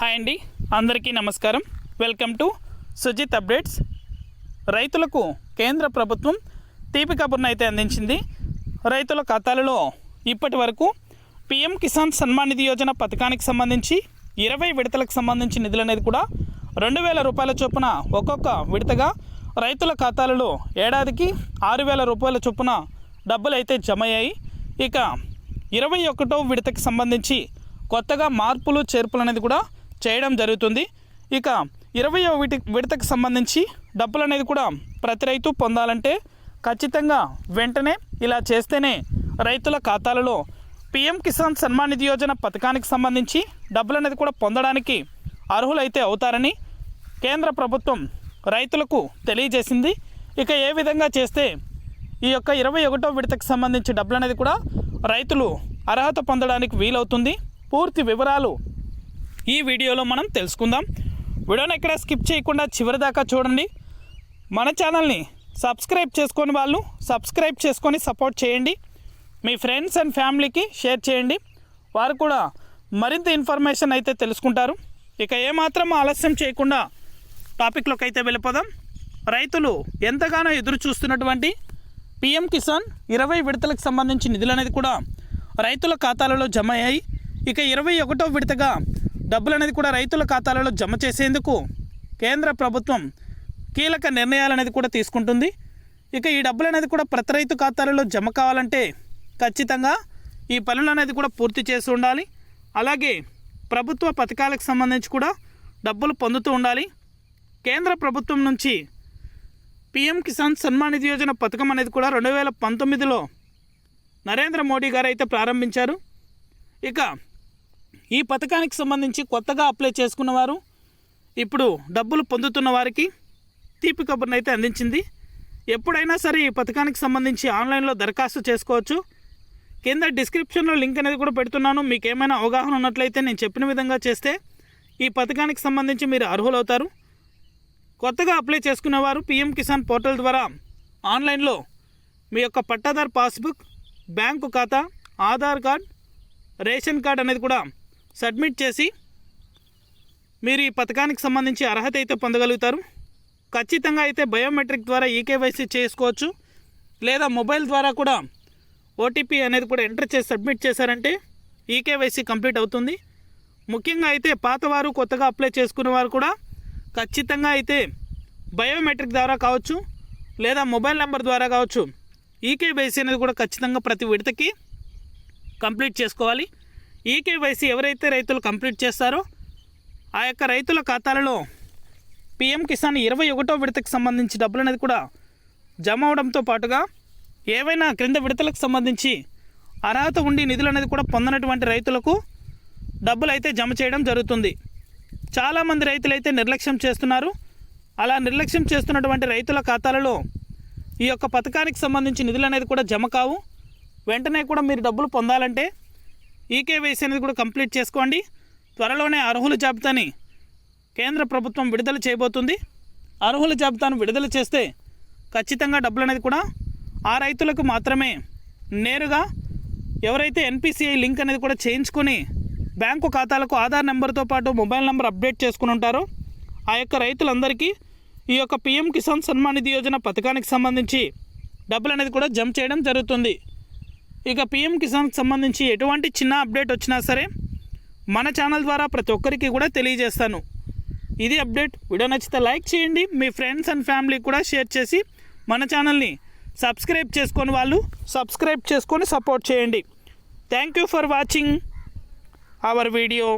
Hi అండి. అందరికీ నమస్కారం. Welcome to Sujith updates. రైతులకు కేంద్ర ప్రభుత్వం తీపి కబుర్ను అయితే అందించింది. రైతుల ఖాతాలలో ఇప్పటి వరకు పిఎం కిసాన్ సన్మాన్ నిధి యోజన పథకానికి సంబంధించి ఇరవై విడతలకు సంబంధించి నిధులు అనేది కూడా రెండు వేల రూపాయల చొప్పున ఒక్కొక్క విడతగా రైతుల ఖాతాలలో ఏడాదికి ఆరు వేల రూపాయల చొప్పున డబ్బులు అయితే జమ అయ్యాయి ఇక ఇరవై ఒకటో విడతకి సంబంధించి కొత్తగా మార్పులు చేర్పులు అనేది కూడా చేయడం జరుగుతుంది. ఇక ఇరవై విటి విడతకు సంబంధించి డబ్బులు అనేది కూడా ప్రతి రైతు పొందాలంటే ఖచ్చితంగా వెంటనే ఇలా చేస్తేనే రైతుల ఖాతాలలో పిఎం కిసాన్ సన్మాన్ నిధి యోజన పథకానికి సంబంధించి డబ్బులు అనేది కూడా పొందడానికి అర్హులైతే అవుతారని కేంద్ర ప్రభుత్వం రైతులకు తెలియజేసింది. ఇక ఏ విధంగా చేస్తే ఈ యొక్క ఇరవై ఒకటో విడతకు సంబంధించి డబ్బులు అనేది కూడా రైతులు అర్హత పొందడానికి వీలవుతుంది. పూర్తి వివరాలు ఈ వీడియోలో మనం తెలుసుకుందాం. వీడియోని ఎక్కడ స్కిప్ చేయకుండా చివరి దాకా చూడండి. మన ఛానల్ని సబ్స్క్రైబ్ చేసుకొని వాళ్ళు సబ్స్క్రైబ్ చేసుకొని సపోర్ట్ చేయండి. మీ ఫ్రెండ్స్ అండ్ ఫ్యామిలీకి షేర్ చేయండి. వారు కూడా మరింత ఇన్ఫర్మేషన్ అయితే తెలుసుకుంటారు. ఇక ఏమాత్రం ఆలస్యం చేయకుండా టాపిక్లోకి అయితే వెళ్ళిపోదాం. రైతులు ఎంతగానో ఎదురు చూస్తున్నటువంటి పిఎం కిసాన్ ఇరవై విడతలకు సంబంధించి నిధులు అనేది కూడా రైతుల ఖాతాలలో జమ అయ్యాయి. ఇక ఇరవై ఒకటో విడతగా డబ్బులు అనేది కూడా రైతుల ఖాతాలలో జమ చేసేందుకు కేంద్ర ప్రభుత్వం కీలక నిర్ణయాలు అనేది కూడా తీసుకుంటుంది. ఇక ఈ డబ్బులు అనేది కూడా ప్రతి రైతు ఖాతాలలో జమ కావాలంటే ఖచ్చితంగా ఈ పనులు అనేది కూడా పూర్తి చేసి ఉండాలి. అలాగే ప్రభుత్వ పథకాలకు సంబంధించి కూడా డబ్బులు పొందుతూ ఉండాలి. కేంద్ర ప్రభుత్వం నుంచి పిఎం కిసాన్ సన్మాన్ నిధి యోజన పథకం అనేది కూడా రెండు వేల పంతొమ్మిదిలో నరేంద్ర మోడీ గారు అయితే ప్రారంభించారు. ఇక ఈ పథకానికి సంబంధించి కొత్తగా అప్లై చేసుకున్నవారు ఇప్పుడు డబ్బులు పొందుతున్న వారికి తీపి కబుర్ని అయితే అందించింది. ఎప్పుడైనా సరే ఈ పథకానికి సంబంధించి ఆన్లైన్లో దరఖాస్తు చేసుకోవచ్చు. కింద డిస్క్రిప్షన్లో లింక్ అనేది కూడా పెడుతున్నాను. మీకు ఏమైనా అవగాహన ఉన్నట్లయితే నేను చెప్పిన విధంగా చేస్తే ఈ పథకానికి సంబంధించి మీరు అర్హులవుతారు. కొత్తగా అప్లై చేసుకునేవారు పిఎం కిసాన్ పోర్టల్ ద్వారా ఆన్లైన్లో మీ యొక్క పట్టాదార్ పాస్బుక్ బ్యాంకు ఖాతా ఆధార్ కార్డ్ రేషన్ కార్డ్ అనేది కూడా సబ్మిట్ చేసి మీరు ఈ పథకానికి సంబంధించి అర్హత అయితే పొందగలుగుతారు. ఖచ్చితంగా అయితే బయోమెట్రిక్ ద్వారా ఈకేవైసీ చేసుకోవచ్చు. లేదా మొబైల్ ద్వారా కూడా ఓటీపీ అనేది కూడా ఎంటర్ చేసి సబ్మిట్ చేశారంటే ఈకేవైసీ కంప్లీట్ అవుతుంది. ముఖ్యంగా అయితే పాతవారు కొత్తగా అప్లై చేసుకునే వారు కూడా ఖచ్చితంగా అయితే బయోమెట్రిక్ ద్వారా కావచ్చు లేదా మొబైల్ నెంబర్ ద్వారా కావచ్చు ఈకేవైసీ అనేది కూడా ఖచ్చితంగా ప్రతి విడతకి కంప్లీట్ చేసుకోవాలి. ఈకేవైసీ ఎవరైతే రైతులు కంప్లీట్ చేస్తారో ఆ యొక్క రైతుల ఖాతాలలో పిఎం కిసాన్ ఇరవై ఒకటో విడతకు సంబంధించి డబ్బులు అనేది కూడా జమ అవడంతో పాటుగా ఏవైనా క్రింద విడతలకు సంబంధించి అర్హత ఉండి నిధులు అనేది కూడా పొందనటువంటి రైతులకు డబ్బులు అయితే జమ చేయడం జరుగుతుంది. చాలామంది రైతులు అయితే నిర్లక్ష్యం చేస్తున్నారు. అలా నిర్లక్ష్యం చేస్తున్నటువంటి రైతుల ఖాతాలలో ఈ యొక్క పథకానికి సంబంధించి నిధులు అనేది కూడా జమ కావు. వెంటనే కూడా మీరు డబ్బులు పొందాలంటే ఈకేవైసీ అనేది కూడా కంప్లీట్ చేసుకోండి. త్వరలోనే అర్హుల జాబితాని కేంద్ర ప్రభుత్వం విడుదల చేయబోతుంది. అర్హుల జాబితాను విడుదల చేస్తే ఖచ్చితంగా డబ్బులు అనేది కూడా ఆ రైతులకు మాత్రమే నేరుగా ఎవరైతే ఎన్పిసిఐ లింక్ అనేది కూడా చేయించుకొని బ్యాంకు ఖాతాలకు ఆధార్ నెంబర్తో పాటు మొబైల్ నెంబర్ అప్డేట్ చేసుకుని ఉంటారో ఆ యొక్క రైతులందరికీ ఈ యొక్క పిఎం కిసాన్ సన్మాన్ నిధి యోజన పథకానికి సంబంధించి డబ్బులు అనేది కూడా జమ చేయడం జరుగుతుంది. ఇక పిఎం కిసాన్కి సంబంధించి ఎటువంటి చిన్న అప్డేట్ వచ్చినా సరే మన ఛానల్ ద్వారా ప్రతి ఒక్కరికి కూడా తెలియజేస్తాను. ఇది అప్డేట్. వీడియో నచ్చితే లైక్ చేయండి. మీ ఫ్రెండ్స్ అండ్ ఫ్యామిలీకి కూడా షేర్ చేసి మన ఛానల్ని సబ్స్క్రైబ్ చేసుకొని వాళ్ళు సబ్స్క్రైబ్ చేసుకొని సపోర్ట్ చేయండి. Thank you for watching our video.